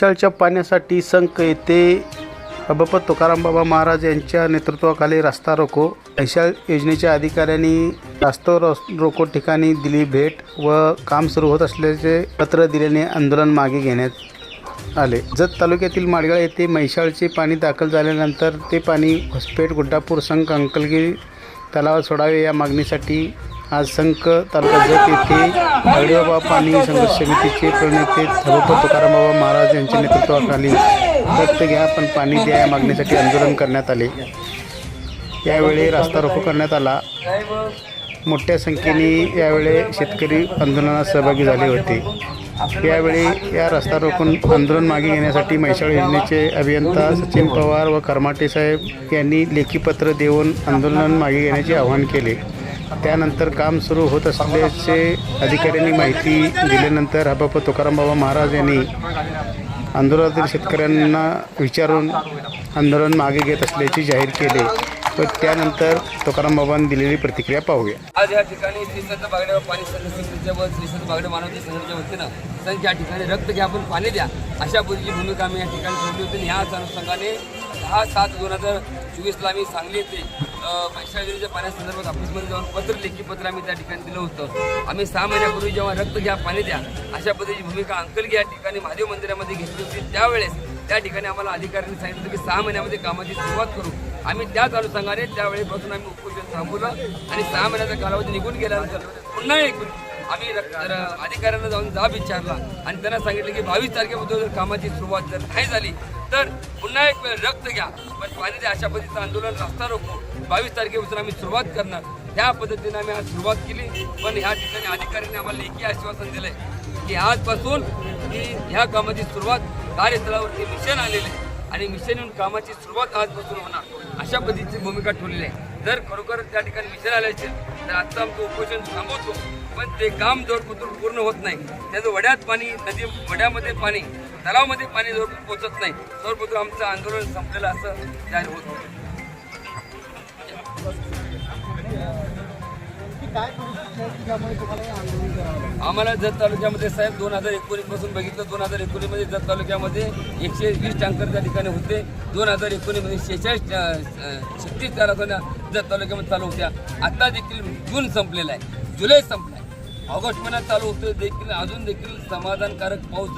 म्हैसाळच्या पाण्यासाठी संक येथे. हबपत तुकाराम बाबा महाराज यांच्या नेतृत्वाखाली रस्ता रोको. म्हैसाळ योजनेच्या अधिकाऱ्यांनी रास्ता रोको ठिकाणी दिली भेट व काम सुरू होत असल्याचे पत्र दिल्याने आंदोलन मागे घेण्यात आले. जत तालुक्यातील माडगाळ येथे म्हैसाळचे पाणी दाखल झाल्यानंतर ते पाणी होसपेठ गुड्डापूर संक अंकलगिरी तलावात सोडावे या मागणीसाठी आज संक तालुका जत येथे हळदीबाबा पाणी संघर्ष समितीचे प्रणेते थरोपत तुकारामबाबा महाराज यांच्या नेतृत्वाखाली दत्त घ्या पण पाणी द्या या मागणीसाठी आंदोलन करण्यात आले. यावेळी रस्ता रोको करण्यात आला. मोठ्या संख्येने यावेळी शेतकरी आंदोलनात सहभागी झाले होते. यावेळी या रस्ता रोखून आंदोलन मागे घेण्यासाठी म्हैसाळ योजनेचे अभियंता सचिन पवार व करमाटे साहेब यांनी लेखी पत्र देऊन आंदोलन मागे घेण्याचे आवाहन केले. त्यानंतर काम सुरू होत असल्याचे अधिकाऱ्यांनी माहिती दिल्यानंतर हबाप तुकाराम बाबा महाराज यांनी आंदोलनातील शेतकऱ्यांना विचारून आंदोलन मागे घेत असल्याचे जाहीर केले. व त्यानंतर तुकाराम बाबांनी दिलेली प्रतिक्रिया पाहूया. आज या ठिकाणी श्रीसंत बागडे पाणी संघ व श्रीसंत बागडे मानवते संघाच्या वतीनं संघ या ठिकाणी रक्त घ्या आपण पाणी द्या अशा पद्धतीची भूमिका आम्ही या ठिकाणी ठेवली होती. आणि ह्याच अनुषंगाने दहा सात दोन हजार चोवीसला आम्ही सांगली येथे पैसा पाण्यासंदर्भात ऑफिसमध्ये जाऊन पत्र लेखी पत्र आम्ही त्या ठिकाणी दिलं होतं. आम्ही सहा महिन्यापूर्वी जेव्हा रक्त घ्या पाणी द्या अशा पद्धतीची भूमिका अंकलगी या ठिकाणी महादेव मंदिरामध्ये घेतली होती. त्यावेळेस त्या ठिकाणी आम्हाला अधिकाऱ्यांनी सांगितलं की सहा महिन्यामध्ये कामाची सुरुवात करू. आम्ही त्याच अनुषंगाने त्यावेळेपासून आम्ही उपोषण थांबवलं आणि सहा महिन्याचा कालावधी निघून गेल्यानंतर पुन्हा एक आम्ही र- अधिकाऱ्यांना जाऊन जाब विचारला आणि त्यांना सांगितलं की बावीस तारखेपासून जर कामाची सुरुवात जर नाही झाली तर पुन्हा एक वेळ रक्त घ्या. पण पाणी द्या अशा पद्धतीचं आंदोलन रस्ता रोखू बावीस तारखेपासून आम्ही सुरुवात करणार. त्या पद्धतीने आम्ही आज सुरुवात केली. पण ह्या ठिकाणी अधिकाऱ्यांनी आम्हाला लेखी आश्वासन दिलंय की आजपासून ही ह्या कामाची सुरुवात कार्यस्थळावरती मिशन आलेले आहे. आणि मिशन येऊन कामाची सुरुवात आजपासून होणार. अशा पद्धतीची भूमिका ठेवलेली आहे. जर खरोखर त्या ठिकाणी मिशन आले असेल तर आजचं आमचं उपोषण थांबवतो. पण ते काम जोर पूर्ण होत नाही. त्याचं वड्यात पाणी नदी वड्यामध्ये पाणी तलावामध्ये पाणी जोर पोचत नाही. जोर आमचं आंदोलन संपलेलं असं जाहीर होत आम्हाला जत तालुक्यामध्ये साहेब दोन हजार एकोणीसपासून बघितलं दोन हजार एकोणीसमध्ये जत तालुक्यामध्ये एकशे वीस टँकर त्या ठिकाणी होते. दोन हजार एकोणीसमध्ये शेहेचाळीस छत्तीस कारखान्या जत तालुक्यामध्ये चालू होत्या. आता देखील जून संपलेला आहे. जुलै संपला ऑगस्ट महिन्यात चालू होतं देखील अजून देखील समाधानकारक पाऊस